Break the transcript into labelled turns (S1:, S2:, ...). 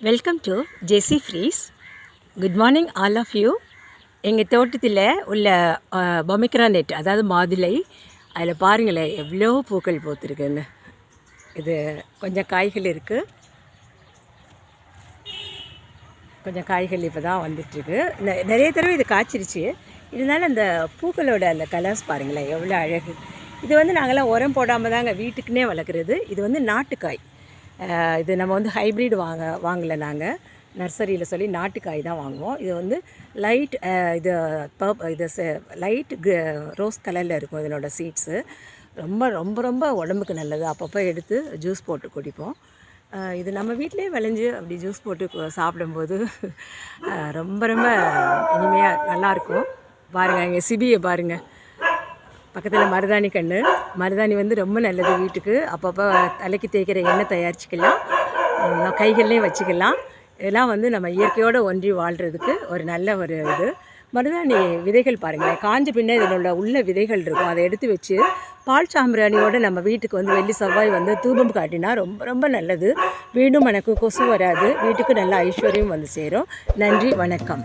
S1: Welcome to ஜெசி freeze good morning all of you எங்கள் தோட்டத்தில் உள்ள பொமிக்ரா நெட் அதாவது மாதுளை அதில் பாருங்களேன் எவ்வளோ பூக்கள் பூத்துருக்குன்னு இது கொஞ்சம் காய்கள் இருக்குது கொஞ்சம் காய்கள் இப்போ தான் வந்துட்டுருக்கு நெ- நிறைய தடவை இது காய்ச்சிருச்சு. இருந்தாலும் அந்த பூக்களோட அந்த கலர்ஸ் பாருங்களேன் எவ்வளோ அழகு. இது வந்து நாங்களாம் உரம் போடாமல் தாங்க வீட்டுக்குன்னே வளர்க்குறது. இது வந்து நாட்டுக்காய். இது நம்ம வந்து ஹைப்ரிட் வாங்க வாங்கலை நாங்கள் நர்சரியில் சொல்லி நாட்டுக்காய் தான் வாங்குவோம். இது வந்து லைட் இது பர்ப் இது லைட் ரோஸ் கலரில் இருக்கும் இதனோட சீட்ஸு ரொம்ப ரொம்ப ரொம்ப உடம்புக்கு நல்லது. அப்பப்போ எடுத்து ஜூஸ் போட்டு குடிப்போம். இது நம்ம வீட்டிலே விளைஞ்சு அப்படி ஜூஸ் போட்டு சாப்பிடும்போது ரொம்ப ரொம்ப இனிமையாக நல்லாயிருக்கும் பாருங்கள் இங்கே சிபியை பாருங்கள் பக்கத்தில் மருதாணி கன்று மருதாணி வந்து ரொம்ப நல்லது வீட்டுக்கு. அப்பப்போ தலைக்கு தேய்க்கிற எண்ணெய் தயாரிச்சுக்கலாம். உம், கைகள்லேயும் வச்சுக்கலாம். இதெல்லாம் வந்து நம்ம இயற்கையோடு ஒன்றி வாழ்கிறதுக்கு ஒரு நல்ல ஒரு இது. மருதாணி விதைகள் பாருங்களேன். காஞ்ச பின்னே இதில் உள்ள உள்ள விதைகள் இருக்கும். அதை எடுத்து வச்சு பால் சாம்பிராணியோடு நம்ம வீட்டுக்கு வந்து வெள்ளி செவ்வாய் வந்து தூபம் காட்டினா ரொம்ப ரொம்ப நல்லது. வீடும் எனக்கு கொசு வராது. வீட்டுக்கு நல்ல ஐஸ்வர்யம் வந்து சேரும். நன்றி வணக்கம்.